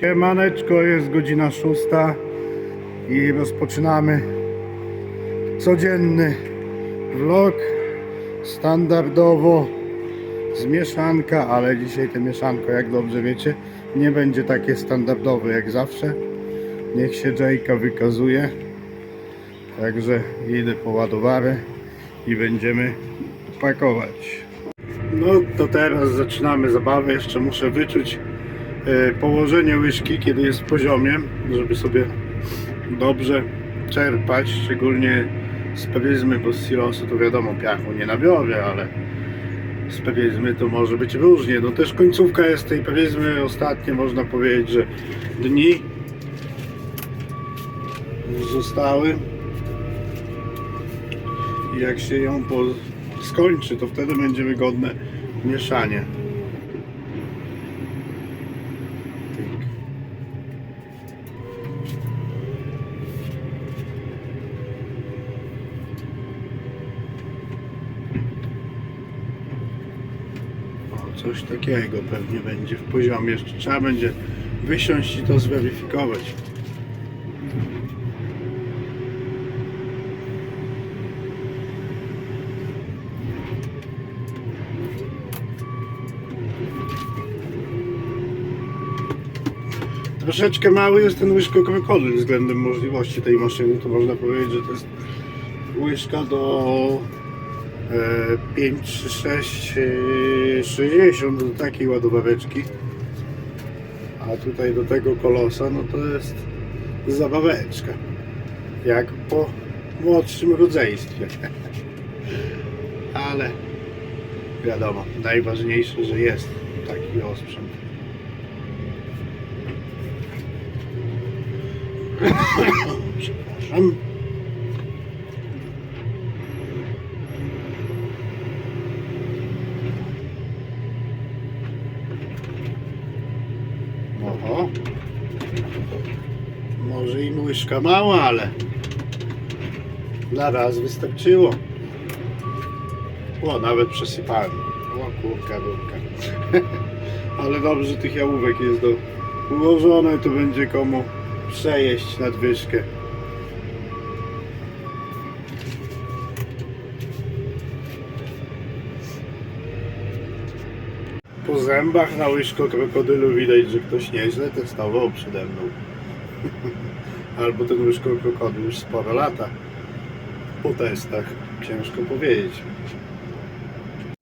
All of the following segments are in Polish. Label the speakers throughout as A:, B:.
A: Siemaneczko, jest godzina szósta i rozpoczynamy codzienny vlog standardowo z mieszanka, ale dzisiaj te mieszanko, jak dobrze wiecie, nie będzie takie standardowe jak zawsze. Niech się Jayka wykazuje. Także idę po ładowary i będziemy pakować. No to teraz zaczynamy zabawę. Jeszcze muszę wyczuć położenie łyżki, kiedy jest poziomie, żeby sobie dobrze czerpać, szczególnie z pryzmy, bo z silosu to wiadomo piachu nie nabiorę, ale z pryzmy to może być różnie. No też końcówka jest tej pryzmy, ostatnie można powiedzieć, że dni zostały. I jak się ją po... skończy, to wtedy będzie wygodne mieszanie. Coś takiego pewnie będzie w poziomie. Jeszcze trzeba będzie wysiąść i to zweryfikować. Troszeczkę mały jest ten łyżko krokodyl względem możliwości tej maszyny. To można powiedzieć, że to jest łyżka do 5 czy 6 e, 60 do takiej ładowareczki. A tutaj do tego kolosa, no to jest zabaweczka. Jak po młodszym rodzeństwie. Ale wiadomo, najważniejsze, że jest taki osprzęt. Przepraszam. Oho. Może i łyżka mała, ale na raz wystarczyło. O, nawet przesypałem. O kurka, durka. ale dobrze tych jałówek jest do ułożone, to będzie komu przejeść nadwyżkę. Po zębach na łyżko krokodylu widać, że ktoś nieźle testował przede mną. Albo ten łyżko krokodyl już sporo lata po testach. Ciężko powiedzieć.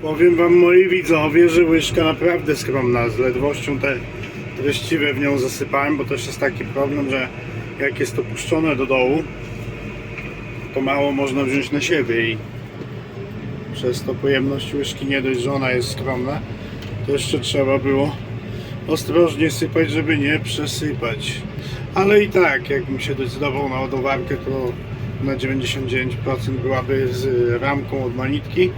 A: Powiem wam moi widzowie, że łyżka naprawdę skromna. Z ledwością te treściwe w nią zasypałem, bo też jest taki problem, że jak jest to puszczone do dołu, to mało można wziąć na siebie i przez to pojemność łyżki nie dość, że ona jest skromna, to jeszcze trzeba było ostrożnie sypać, żeby nie przesypać. Ale i tak, jakbym się decydował na ładowarkę, to na 99% byłaby z ramką od manitki,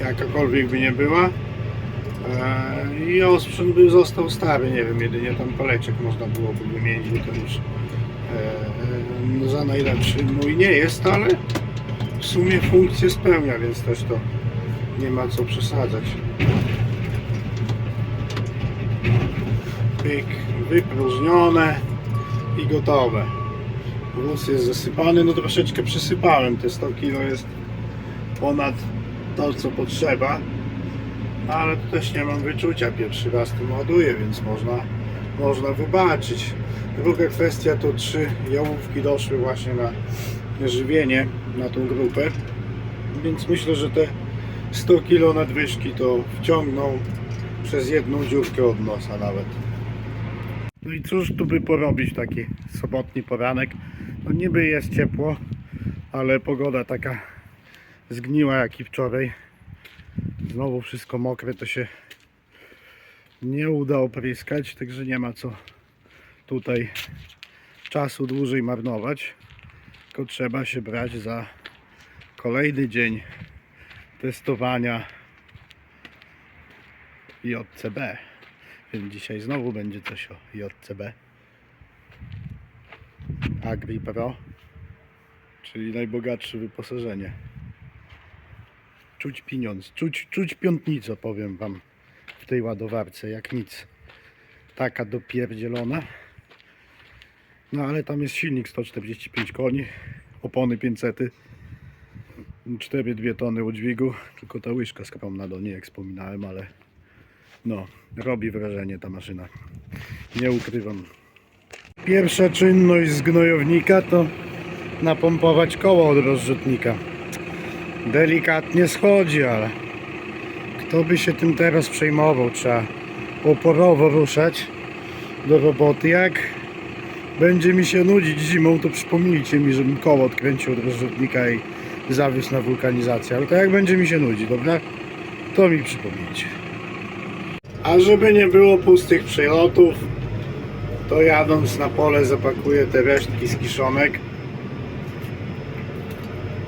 A: jakakolwiek by nie była. Eee, I osprzęt by został stary, nie wiem, jedynie tam paleczek można byłoby wymienić, bo to już eee, za najlepszy mój nie jest, ale w sumie funkcję spełnia, więc też to nie ma co przesadzać. Pyk, wypróżnione i gotowe. Wóz jest zasypany, no troszeczkę przysypałem, te 100 kg jest ponad to co potrzeba ale tu też nie mam wyczucia. Pierwszy raz tym ładuję, więc można, można wybaczyć. Druga kwestia to trzy jałówki doszły właśnie na żywienie, na tą grupę. Więc myślę, że te 100 kg nadwyżki to wciągną przez jedną dziurkę od nosa nawet. No i cóż tu by porobić taki sobotni poranek? No niby jest ciepło, ale pogoda taka zgniła jak i wczoraj znowu wszystko mokre, to się nie uda opryskać, także nie ma co tutaj czasu dłużej marnować, tylko trzeba się brać za kolejny dzień testowania JCB. Dzisiaj znowu będzie coś o JCB. Agri Pro, czyli najbogatsze wyposażenie czuć pieniądz, czuć, czuć piątnicę, powiem Wam, w tej ładowarce, jak nic. taka dopierdzielona. No ale tam jest silnik 145 koni, opony 500, 4,2 tony udźwigu, tylko ta łyżka skromna do niej, jak wspominałem, ale no, robi wrażenie ta maszyna. Nie ukrywam. Pierwsza czynność z gnojownika to napompować koło od rozrzutnika. Delikatnie schodzi, ale kto by się tym teraz przejmował? Trzeba oporowo ruszać do roboty. Jak będzie mi się nudzić zimą, to przypomnijcie mi, żebym koło odkręcił od rozrzutnika i zawiózł na wulkanizację. Ale to jak będzie mi się nudzić, dobra? To mi przypomnijcie. A żeby nie było pustych przelotów, to jadąc na pole zapakuję te resztki z kiszonek.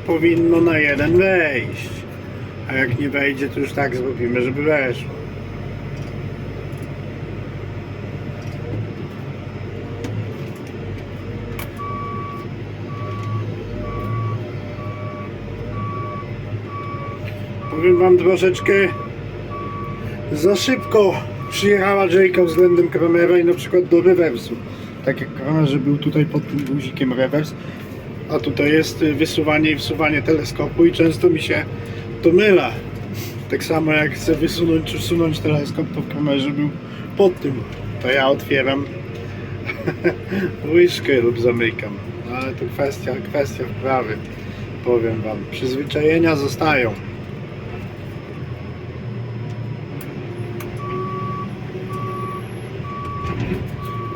A: Powinno na jeden wejść. A jak nie wejdzie, to już tak zrobimy, żeby weszło. Powiem wam troszeczkę za szybko przyjechała Jayka względem Kramera i na przykład do rewersu. Tak jak Kramerze był tutaj pod tym guzikiem rewers, a tutaj jest y, wysuwanie i wsuwanie teleskopu i często mi się to myla. Tak samo jak chcę wysunąć czy wsunąć teleskop, to w kamerze był pod tym. To ja otwieram łyżkę lub zamykam. No, ale to kwestia, kwestia wprawy. Powiem wam. Przyzwyczajenia zostają.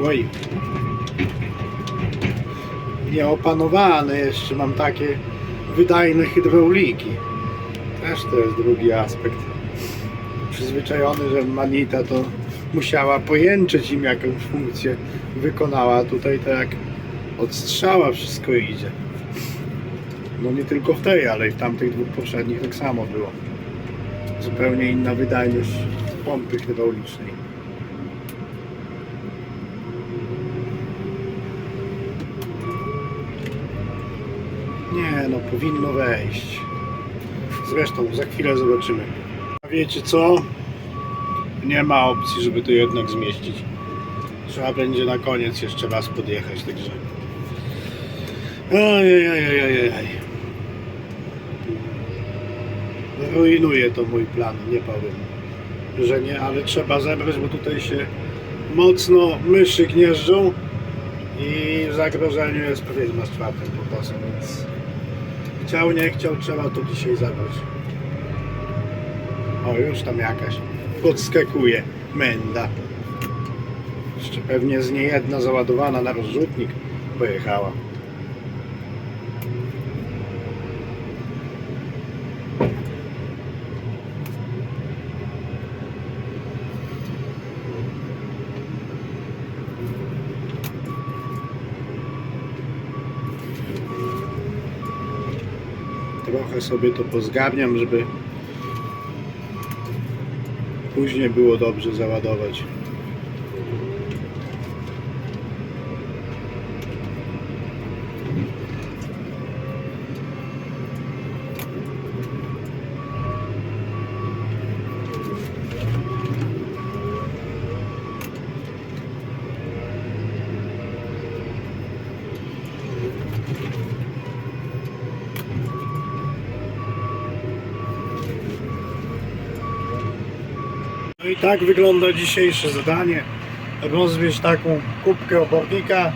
A: Oj. Nieopanowane jeszcze mam takie wydajne hydrauliki. Też to jest drugi aspekt. Przyzwyczajony, że Manita to musiała pojęczyć im jakąś funkcję wykonała. Tutaj to jak strzała wszystko idzie. No nie tylko w tej, ale i w tamtych dwóch poprzednich tak samo było. Zupełnie inna wydajność pompy hydraulicznej. Nie, no powinno wejść. Zresztą za chwilę zobaczymy. A wiecie co? Nie ma opcji, żeby to jednak zmieścić. Trzeba będzie na koniec jeszcze raz podjechać, także. Ajajajajajaj. Rujnuje to mój plan, nie powiem, że nie, ale trzeba zebrać, bo tutaj się mocno myszy gnieżdżą i w zagrożeniu jest powiedzmy z czwartym pokosem, więc chciał, nie chciał, trzeba to dzisiaj zabrać. O, już tam jakaś podskakuje menda. Jeszcze pewnie z niej jedna załadowana na rozrzutnik pojechała. Trochę sobie to pozgarniam, żeby później było dobrze załadować. Tak wygląda dzisiejsze zadanie. Rozwieźć taką kubkę obornika.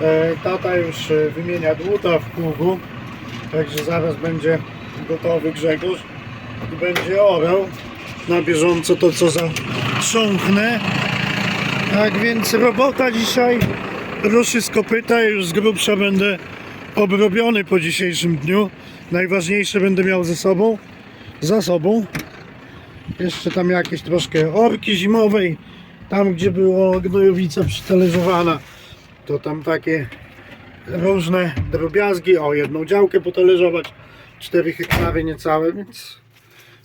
A: E, Tata już e, wymienia dłuta w pługu. Także zaraz będzie gotowy Grzegorz i będzie orał na bieżąco to co zatrząchnę. Tak więc robota dzisiaj ruszy z kopyta już z grubsza będę obrobiony po dzisiejszym dniu. Najważniejsze będę miał ze sobą, za sobą. Jeszcze tam jakieś troszkę orki zimowej. Tam gdzie było gnojowica przytalerzowana. To tam takie różne drobiazgi. O, jedną działkę potalerzować. 4 hektary niecałe, więc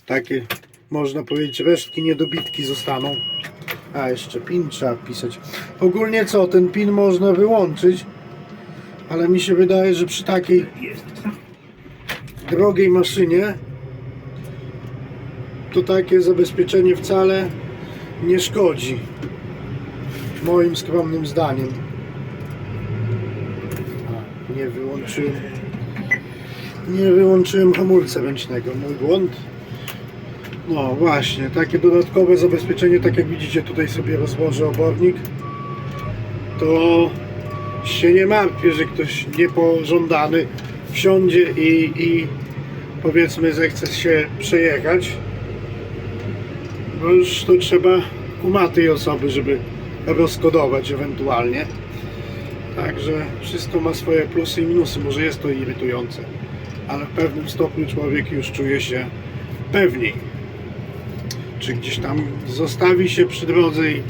A: takie można powiedzieć resztki niedobitki zostaną. A jeszcze pin trzeba wpisać. Ogólnie co, ten pin można wyłączyć. Ale mi się wydaje, że przy takiej drogiej maszynie to takie zabezpieczenie wcale nie szkodzi. moim skromnym zdaniem. A, nie wyłączyłem. Nie wyłączyłem hamulca ręcznego. Mój błąd. No właśnie, takie dodatkowe zabezpieczenie, tak jak widzicie tutaj sobie rozłożę obornik, to się nie martwię, że ktoś niepożądany wsiądzie i, i powiedzmy zechce się przejechać. Bo już to trzeba kumatej osoby, żeby rozkodować ewentualnie. Także wszystko ma swoje plusy i minusy. Może jest to irytujące, ale w pewnym stopniu człowiek już czuje się pewniej. Czy gdzieś tam zostawi się przy drodze i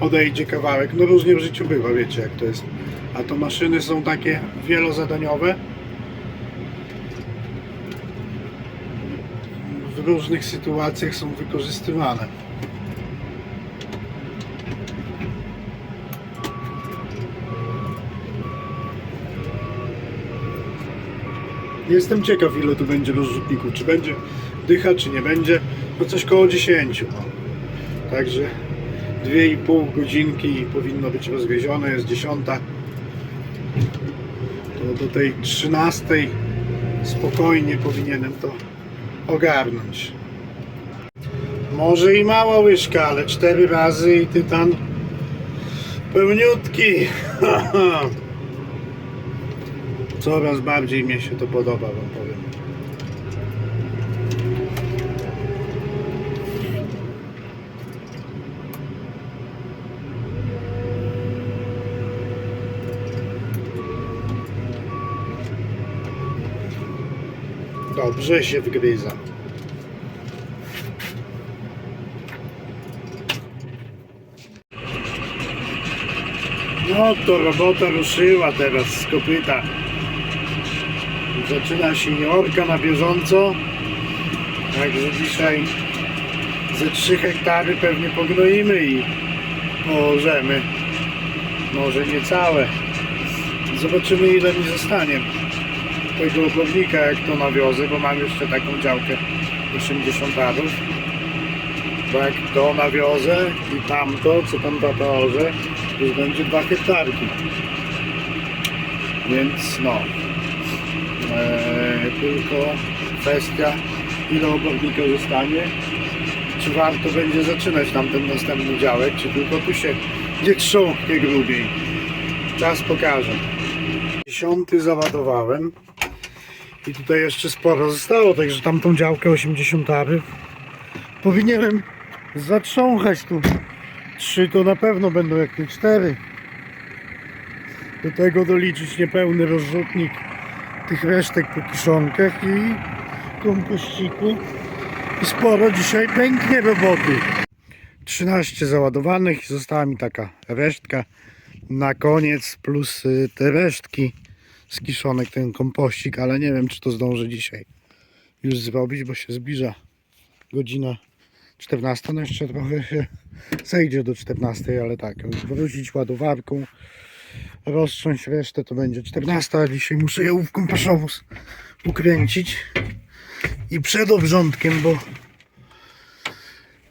A: odejdzie kawałek. No różnie w życiu bywa, wiecie jak to jest. A to maszyny są takie wielozadaniowe. W różnych sytuacjach są wykorzystywane. Jestem ciekaw ile tu będzie rozrzutników, czy będzie dycha, czy nie będzie. No coś koło 10. No. Także 2,5 godzinki powinno być rozwiezione, jest 10. To do tej 13 spokojnie powinienem to ogarnąć. Może i mała łyżka, ale 4 razy i tytan pełniutki. Coraz bardziej mi się to podoba, wam powiem. Dobrze się wgryza. No to robota ruszyła teraz z kopyta. Zaczyna się jorka na bieżąco. Także dzisiaj ze 3 hektary pewnie pognoimy i położemy. Może nie całe. Zobaczymy ile mi zostanie tego obornika jak to nawiozę, bo mam jeszcze taką działkę 80 arów. Bo jak to nawiozę i tamto, co tam tata orze, to już będzie 2 hektarki. Więc no, Eee, tylko kwestia ile obornika zostanie. Czy warto będzie zaczynać tamten następny działek czy tylko tu się nie trząknie grubiej? Czas pokaże. Dziesiąty załadowałem i tutaj jeszcze sporo zostało także tamtą działkę 80 ary powinienem zatrząchać tu. Trzy to na pewno będą jak nie cztery. Do tego doliczyć niepełny rozrzutnik tych resztek po kiszonkach i kompościku i sporo dzisiaj pęknie roboty. 13 załadowanych została mi taka resztka na koniec plus y, te resztki z kiszonek ten kompościk ale nie wiem czy to zdążę dzisiaj już zrobić bo się zbliża godzina 14 no jeszcze trochę się zejdzie do 14 ale tak wrócić ładowarką roztrząść resztę to będzie 14, a dzisiaj muszę jałówką paszową ukręcić i przed obrządkiem, bo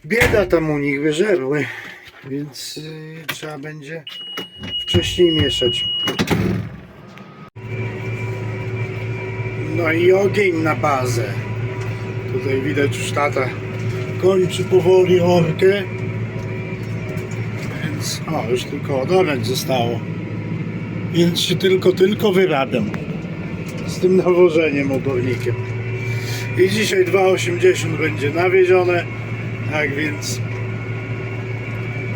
A: bieda tam u nich wyżerły, więc yy, trzeba będzie wcześniej mieszać. I ogień na bazę. Tutaj widać już tata kończy powoli orkę. Więc o, już tylko odorek zostało. Więc się tylko, tylko wyrabiam z tym nawożeniem obornikiem. I dzisiaj 2,80 będzie nawiezione, tak więc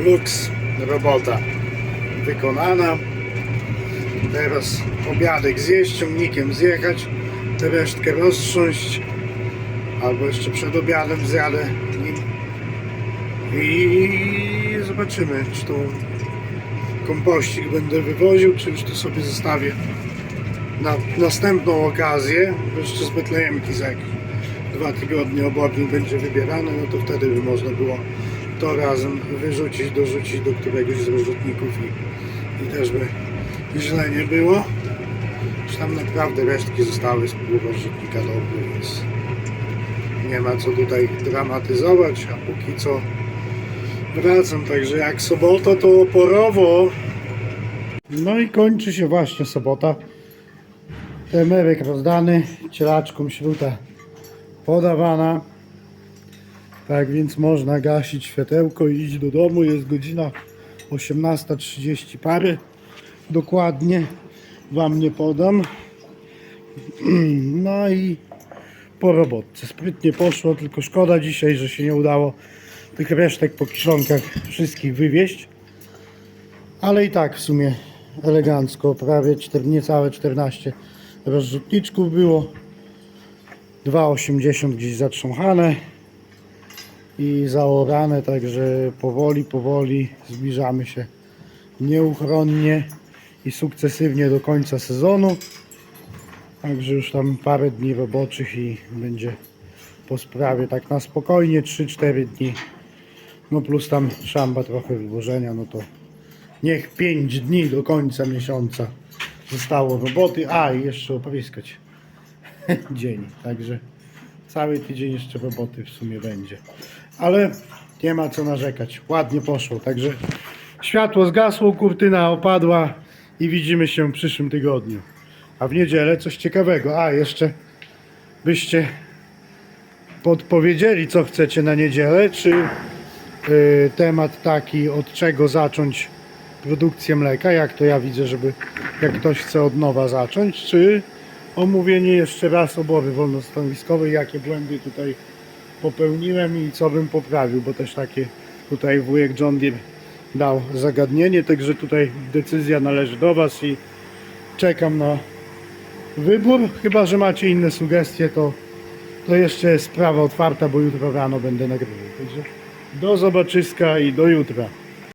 A: luks, robota wykonana. Teraz obiadek zjeść, ciągnikiem zjechać, resztkę roztrząść, albo jeszcze przed obiadem zjadę nim. I zobaczymy, czy tu kompościk będę wywoził, czy już to sobie zostawię na następną okazję, jeszcze z Betlejemki za jakieś dwa tygodnie obornik będzie wybierany, no to wtedy by można było to razem wyrzucić, dorzucić do któregoś z rozrzutników i, i też by źle nie było. Już tam naprawdę resztki zostały z pół rozrzutnika dobry, więc nie ma co tutaj dramatyzować, a póki co wracam, także jak sobota to oporowo. No i kończy się właśnie sobota. Temerek rozdany, cielaczkom śruta podawana. Tak więc można gasić światełko i iść do domu. Jest godzina 18.30 pary. Dokładnie Wam nie podam. No i po robotce. Sprytnie poszło, tylko szkoda dzisiaj, że się nie udało tych resztek po kiszonkach wszystkich wywieźć. Ale i tak w sumie elegancko, prawie 4, niecałe 14 rozrzutniczków było. 2,80 gdzieś zatrząchane i zaorane, także powoli, powoli zbliżamy się nieuchronnie i sukcesywnie do końca sezonu. Także już tam parę dni roboczych i będzie po sprawie tak na spokojnie 3-4 dni. No plus tam szamba trochę wyłożenia, no to niech 5 dni do końca miesiąca zostało roboty, a i jeszcze opryskać dzień. Także cały tydzień jeszcze roboty w sumie będzie. Ale nie ma co narzekać. Ładnie poszło. Także światło zgasło, kurtyna opadła i widzimy się w przyszłym tygodniu. A w niedzielę coś ciekawego. A jeszcze byście podpowiedzieli, co chcecie na niedzielę, czy y, temat taki, od czego zacząć produkcję mleka, jak to ja widzę, żeby jak ktoś chce od nowa zacząć, czy omówienie jeszcze raz obory wolnostanowiskowej, jakie błędy tutaj popełniłem i co bym poprawił, bo też takie tutaj wujek John Deere dał zagadnienie, także tutaj decyzja należy do Was i czekam na wybór, chyba że macie inne sugestie, to, to jeszcze jest sprawa otwarta, bo jutro rano będę nagrywał. Także do zobaczyska i do jutra.